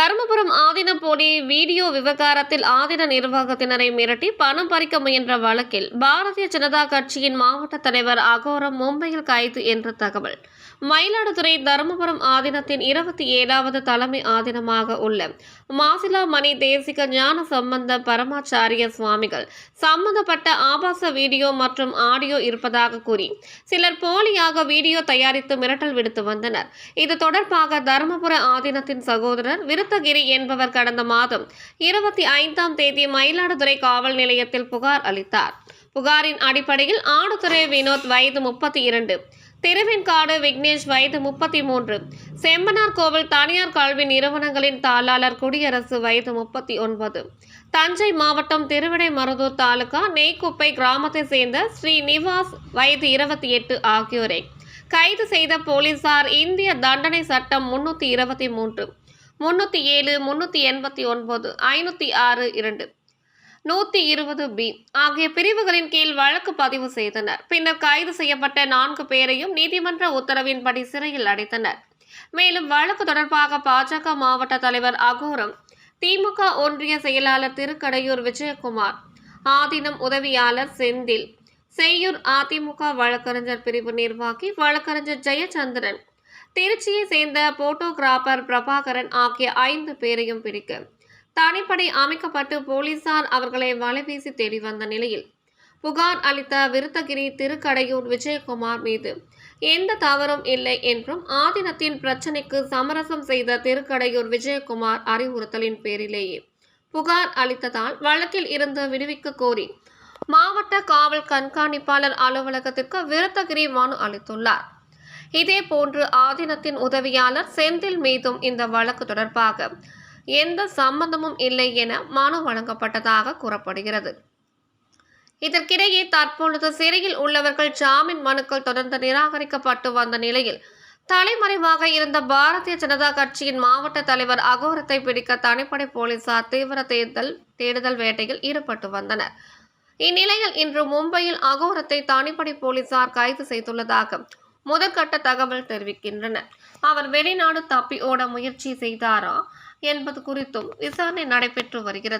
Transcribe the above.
தருமபுரம் ஆதீன போலி வீடியோ விவகாரத்தில் ஆதின நிர்வாகத்தினரை மிரட்டி பணம் பறிக்க முயன்ற வழக்கில் பாரதிய ஜனதா கட்சியின் மாவட்ட தலைவர் அகோரம் மும்பையில் கைது என்ற தகவல். மயிலாடுதுறை தருமபுரம் ஆதீனத்தின் இருபத்தி ஏழாவது தலைமை ஆதீனமாக உள்ள மாசிலாமணி தேசிக ஞான சம்பந்த பரமாச்சாரிய சுவாமிகள் சம்பந்தப்பட்ட ஆபாச வீடியோ மற்றும் ஆடியோ இருப்பதாக கூறி சிலர் போலியாக வீடியோ தயாரித்து மிரட்டல் விடுத்து வந்தனர். இது தொடர்பாக தருமபுர ஆதீனத்தின் சகோதரர் அனந்தகிரி என்பவர் கடந்த மாதம் இருபத்தி ஐந்தாம் தேதி மயிலாடுதுறை காவல் நிலையத்தில் புகார் அளித்தார். புகாரின் அடிப்படையில் ஆடுதுறை வினோத் வயது முப்பத்தி இரண்டு திருவெண்காடு விக்னேஷ் வயது முப்பத்தி மூன்று செம்பனார் கோவில் தனியார் கல்வி நிறுவனங்களின் தாளாளர் குடியரசு வயது முப்பத்தி ஒன்பது. தஞ்சை மாவட்டம் திருவிடைமருதூர் தாலுகா நெய்க்குப்பை கிராமத்தை சேர்ந்த ஸ்ரீ நிவாஸ் வயது இருபத்தி எட்டு ஆகியோரை கைது செய்த போலீசார் இந்திய தண்டனை சட்டம் முன்னூற்றி இருபத்தி மூன்று முன்னூற்றி ஏழு முன்னூற்றி எண்பத்தி ஒன்பது ஐநூற்றி ஆறு இரண்டு. நூற்றி இருபது பி. ஆகிய பிரிவுகளின் கீழ் வழக்கு பதிவு செய்தனர். பின்னர் கைது செய்யப்பட்ட நான்கு பேரையும் நீதிமன்ற உத்தரவின்படி சிறையில் அடைத்தனர். மேலும் வழக்கு தொடர்பாக பாஜக மாவட்ட தலைவர் அகோரம் திமுக ஒன்றிய செயலாளர் திருக்கடையூர் விஜயகுமார் ஆதீனம் உதவியாளர் செந்தில் செய்யூர் அதிமுக வழக்கறிஞர் பிரிவு நிர்வாகி வழக்கறிஞர் ஜெயச்சந்திரன் திருச்சியை சேர்ந்த போட்டோகிராபர் பிரபாகரன் ஆகிய ஐந்து பேரையும் பிடிக்க தனிப்படை அமைக்கப்பட்டு போலீசார் அவர்களை வலைவீசி தேடி வந்த நிலையில் புகார் அளித்த விருத்தகிரி திருக்கடையூர் விஜயகுமார் மீது எந்த தவறும் இல்லை என்றும் ஆதீனத்தின் பிரச்சினைக்கு சமரசம் செய்த திருக்கடையூர் விஜயகுமார் அறிவுறுத்தலின் பேரிலேயே புகார் அளித்ததால் வழக்கில் இருந்து விடுவிக்க கோரி மாவட்ட காவல் கண்காணிப்பாளர் அலுவலகத்திற்கு விருத்தகிரி மனு அளித்துள்ளார். இதேபோன்று ஆதீனத்தின் உதவியாளர் செந்தில் மீதும் இந்த வழக்கு தொடர்பாக எந்த சம்பந்தமும் இல்லை என மனு வழங்கப்பட்டதாக கூறப்படுகிறது. இதற்கிடையே தற்பொழுது சிறையில் உள்ளவர்கள் ஜாமீன் மனுக்கள் தொடர்ந்து நிராகரிக்கப்பட்டு வந்த நிலையில் தலைமறைவாக இருந்த பாரதிய ஜனதா கட்சியின் மாவட்ட தலைவர் அகோரத்தை பிடிக்க தனிப்படை போலீசார் தீவிர தேர்தல் தேடுதல் வேட்டையில் ஈடுபட்டு வந்தனர். இந்நிலையில் இன்று மும்பையில் அகோரத்தை தனிப்படை போலீசார் கைது செய்துள்ளதாக முதற்கட்ட தகவல் தெரிவிக்கின்றன. அவர் வெளிநாடு தப்பி ஓட முயற்சி செய்தாரா என்பது குறித்தும் விசாரணை நடைபெற்று வருகிறது.